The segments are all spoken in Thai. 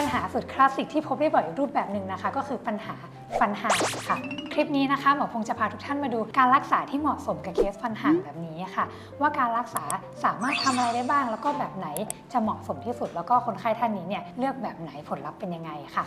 ปัญหาสุดคลาสสิกที่พบได้บ่อยรูปแบบหนึ่งนะคะ ก็คือปัญหาฟันหักค่ะ คลิปนี้นะคะหมอพงจะพาทุกท่านมาดูการรักษาที่เหมาะสมกับเคสฟันหักแบบนี้ค่ะ ว่าการรักษาสามารถทำอะไรได้บ้าง แล้วก็แบบไหนจะเหมาะสมที่สุด แล้วก็คนไข้ท่านนี้เนี่ยเลือกแบบไหนผลลัพธ์เป็นยังไงค่ะ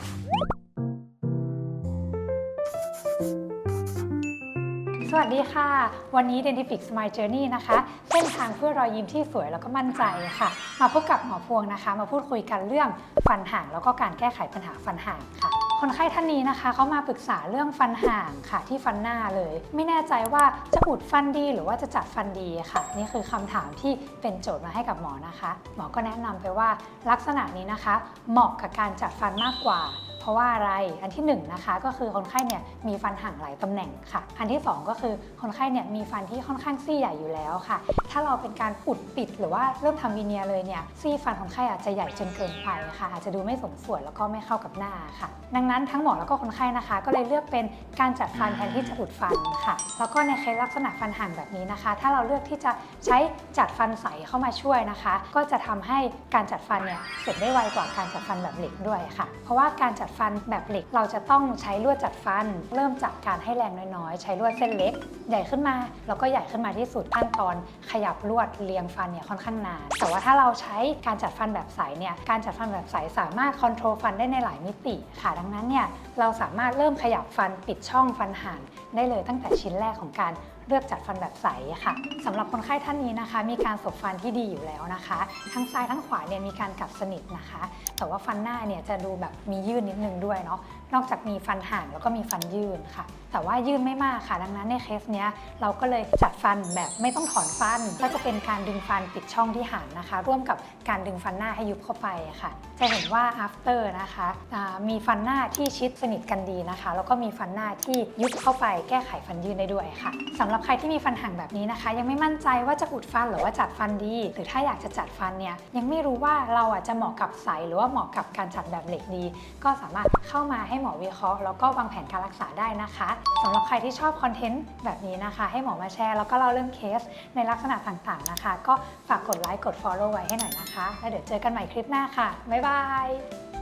สวัสดีค่ะ วันนี้ Dentifix Smile Journey นะคะ เส้นทางเพื่อรอยยิ้มที่สวยแล้วก็มั่นใจค่ะ มาพบกับหมอพวงนะคะ มาพูดคุยกันเรื่องฟันห่างแล้วก็การแก้ไขปัญหาฟันห่างค่ะ คนไข้ท่านนี้นะคะเขามาปรึกษาเรื่องฟันห่างค่ะ ที่ฟันหน้าเลย ไม่แน่ใจว่าจะอุดฟันดีหรือว่าจะจัดฟันดีค่ะ นี่คือคำถามที่เป็นโจทย์มาให้กับหมอนะคะ หมอก็แนะนำไปว่าลักษณะนี้นะคะ เหมาะกับการจัดฟันมากกว่า เพราะว่าอะไรอันที่1นงนะคะก็คือคนไข้เนี่ยมีฟันห่างหลายตำแหน่งค่ะ อันที่ 2 ก็คือคนไข้เนี่ยมีฟันที่ค่อนข้างซี่ใหญ่อยู่แล้วค่ะ ถ้าเราเป็นการอุดปิดหรือว่าเริ่มทำวีเนียเลยเนี่ยซี่ฟันคนไข้อาจจะใหญ่จนเกินไปค่ะ อาจจะดูไม่สมส่วนแล้วก็ไม่เข้ากับหน้าค่ะ ดังนั้นทั้งหมอแล้วก็คนไข้นะคะ ก็เลยเลือกเป็นการจัดฟันแทนที่จะอุดฟันค่ะ แล้วก็ในเคสลักษณะฟันห่างแบบนี้นะคะ ถ้าเราเลือกที่จะใช้จัดฟันใสเข้ามาช่วยนะคะ ก็จะทำให้การจัดฟันเนี่ยเสร็จได้ไวกว่าการจัดฟันแบบเหล็กด้วยค่ะ เพราะว่าการจัดฟันแบบเหล็ก เราจะต้องใช้ลวดจัดฟัน เริ่มจากการให้แรงน้อยๆ ใช้ลวดเส้นเล็ก ใหญ่ขึ้นมา แล้วก็ใหญ่ขึ้นมาที่สุดขั้นตอน ขยับลวดเรียงฟันเนี่ยค่อนข้างนาน แต่ว่าถ้าเราใช้การจัดฟันแบบใสเนี่ยการจัดฟันแบบใสสามารถคอนโทรลฟันได้ในหลายมิติค่ะดังนั้นเนี่ยเราสามารถเริ่มขยับฟันปิดช่องฟันห่างได้เลยตั้งแต่ชิ้นแรกของการเลือกจัดฟันแบบใสค่ะสำหรับคนไข้ท่านนี้นะคะ มีการสบฟันที่ดีอยู่แล้วนะคะ ทั้งซ้ายทั้งขวาเนี่ยมีการกัดสนิทนะคะ แต่ว่าฟันหน้าเนี่ยจะดูแบบมียื่นนิดนึงด้วยเนาะ นอกจากมีฟันห่างแล้วก็มีฟันยื่นค่ะ แต่ว่ายื่นไม่มากค่ะ ดังนั้นในเคสเนี้ยเราก็เลยจัดฟันแบบไม่ต้องถอนฟัน ก็จะเป็นการดึงฟันปิดช่องที่ห่างนะคะ ร่วมกับการดึงฟันหน้าให้ยุบเข้าไปค่ะ จะเห็นว่า after นะคะมีฟันหน้าที่ชิดสนิทกันดีนะคะ แล้วก็มีฟันหน้าที่ยุบเข้าไปแก้ไขฟันยื่นได้ด้วยค่ะสำหรับใครที่มีฟันห่างแบบนี้นะคะ ยังไม่มั่นใจว่าจะอุดฟันหรือว่าจัดฟันดี หรือถ้าอยากจะจัดฟันเนี่ยยังไม่รู้ว่าเราอะจะเหมาะกับใสหรือว่าเหมาะกับการจัดแบบเหล็กดี ก็สามารถเข้ามาให้หมอวิเคราะห์แล้วก็วางแผนการรักษาได้นะคะสำหรับใครที่ชอบคอนเทนต์แบบนี้นะคะ ให้หมอมาแชร์แล้วก็เล่าเรื่องเคสในลักษณะต่างๆนะคะ ก็ฝากกดไลค์กด Follow ไว้ให้หน่อยนะคะ แล้วเดี๋ยวเจอกันใหม่คลิปหน้าค่ะบ๊ายบาย